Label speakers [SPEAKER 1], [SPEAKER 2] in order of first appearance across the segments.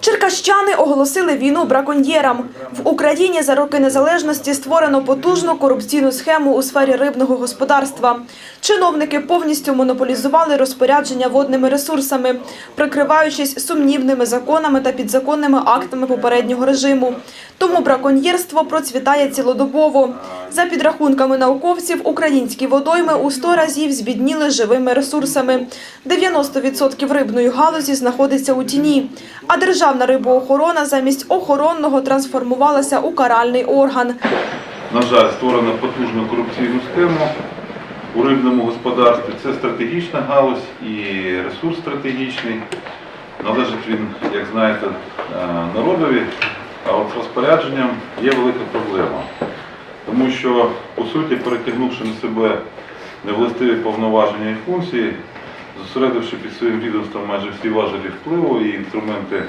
[SPEAKER 1] just Черкащани оголосили війну браконьєрам. В Україні за роки незалежності створено потужну корупційну схему у сфері рибного господарства. Чиновники повністю монополізували розпорядження водними ресурсами, прикриваючись сумнівними законами та підзаконними актами попереднього режиму. Тому браконьєрство процвітає цілодобово. За підрахунками науковців, українські водойми у 100 разів збідніли живими ресурсами. 90% рибної галузі знаходиться у тіні, а державна рибоохорона замість охоронного трансформувалася у каральний орган.
[SPEAKER 2] На жаль, створено потужну корупційну схему у рибному господарстві. Це стратегічна галузь і ресурс стратегічний. Належить він, як знаєте, е, народові, а от з розпорядженням є велика проблема. Тому що, по суті, перетягнувши на себе невластиві повноваження і функції, зосередивши під своїм відомством майже всі важелі впливу і інструменти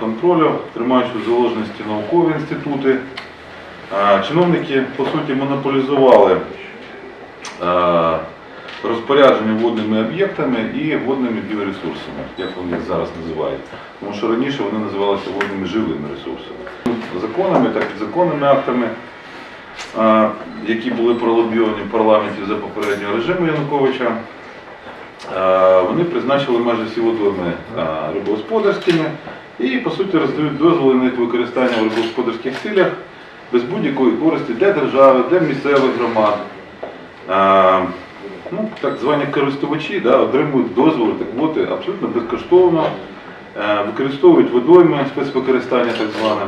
[SPEAKER 2] контролю, тримаючи в заложності наукові інститути, Чиновники, по суті, монополізували розпорядження водними об'єктами і водними біоресурсами, як вони їх зараз називають. Тому що раніше вони називалися водними живими ресурсами. Законами та підзаконними актами, які були пролобійовані в парламенті за попереднього режиму Януковича, вони призначили майже всі водойми рибогосподарськими і, по суті, роздають дозволи на їх використання в рибогосподарських цілях без будь-якої користі для держави, для місцевих громад. А, ну, так звані користувачі да, отримують дозволи так води абсолютно безкоштовно, е, використовують водойми спецвикористання так зване,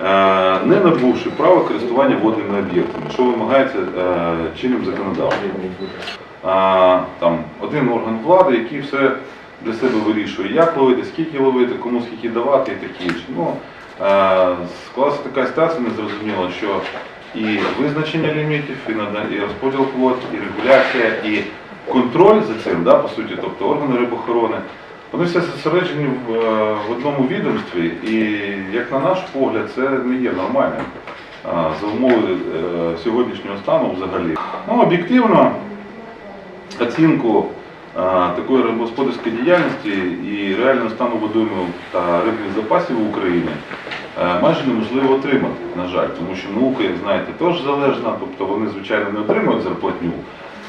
[SPEAKER 2] е, не набувши права користування водними об'єктами, що вимагається е, чинним законодавством. Там, один орган влади, який все для себе вирішує, як ловити, скільки ловити, кому скільки давати і таке інше. Ну, е, склалася така ситуація незрозуміла, що і визначення лімітів, і, розподіл квот, і регуляція, і контроль за цим, да, по суті, тобто органи рибохорони, вони все зосереджені в, е, в одному відомстві, і, як на наш погляд, це не є нормальним за умови е, сьогоднішнього стану взагалі. Ну, об'єктивно, оцінку такої рибогосподарської діяльності і реального стану водоймів та рибних запасів в Україні е, майже неможливо отримати, на жаль, тому що наука, як знаєте, теж залежна, тобто вони, звичайно, не отримують зарплатню,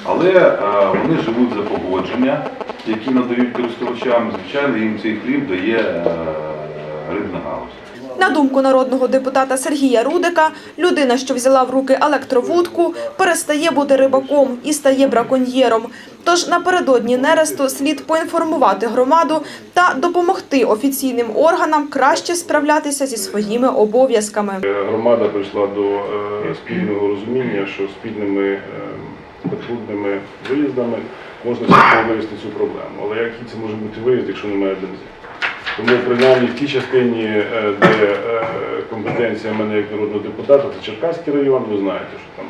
[SPEAKER 2] але е, вони живуть за погодження, які надають користувачам, звичайно, їм цей хліб дає е, рибна галузь.
[SPEAKER 1] На думку народного депутата Сергія Рудика, людина, що взяла в руки електровудку, перестає бути рибаком і стає браконьєром. Тож напередодні нересту слід поінформувати громаду та допомогти офіційним органам краще справлятися зі своїми обов'язками.
[SPEAKER 3] Громада прийшла до е, спільного розуміння, що спільними е, виїздами можна вирішити цю проблему. Але який це може бути виїзд, якщо немає бензину? Тому принаймні в тій частині, е, де е, компетенція мене як народного депутата, це Черкаський район, ви знаєте, що там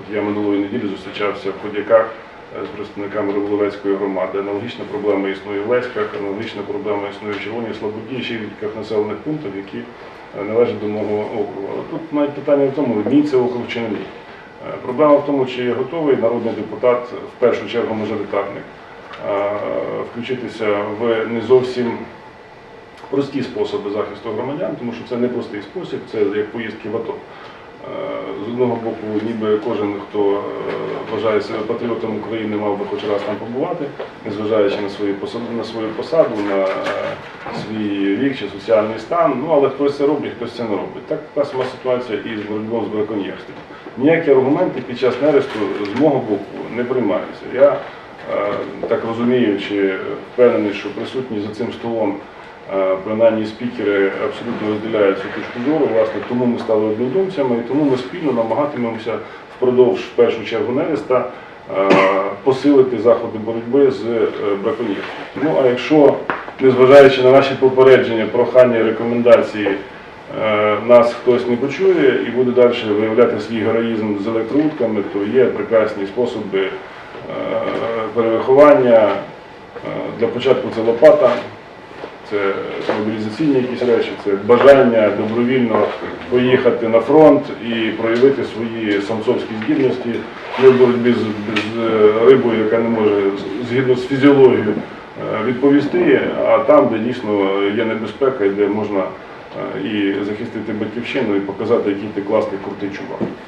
[SPEAKER 3] от я минулої неділі зустрічався в Ходяках е, з представниками Риболовецької громади. Аналогічна проблема існує в Леськах, аналогічна проблема існує в Червоній Слободі, ще в кількох населених пунктах, які належать до мого округу. Але тут навіть питання в тому, мій це округ чи не. Е, Проблема в тому, чи готовий народний депутат, в першу чергу мажоритарник, включитися в не зовсім прості способи захисту громадян, тому що це не простий спосіб, це як поїздки в АТО. Е, З одного боку, ніби кожен, хто е, вважає себе патріотом України, мав би хоч раз там побувати, незважаючи на свою посаду, на свою посаду, на е, свій вік чи соціальний стан. Ну але хтось це робить, хтось це не робить. Так така сама ситуація і з боротьбою з браконьєрством. Ніякі аргументи під час нересту з мого боку не приймаються. Я так розумію, чи впевнений, що присутні за цим столом. Принаймні спікери абсолютно розділяють цю точку зору, власне, тому ми стали однодумцями, і тому ми спільно намагатимемося впродовж в першу чергу нереста е, посилити заходи боротьби з е, браконьєрством. Ну а якщо, незважаючи на наші попередження, прохання, рекомендації, е, нас хтось не почує і буде далі виявляти свій героїзм з електроутками, то є прекрасні способи е, перевиховання. Для початку це лопата, це мобілізаційні якісь речі, це бажання добровільно поїхати на фронт і проявити свої самцовські здібності в боротьбі з, з рибою, яка не може згідно з фізіологією е, відповісти, а там, де дійсно є небезпека, і де можна е, і захистити батьківщину, і показати, який ти класний крутий чувак.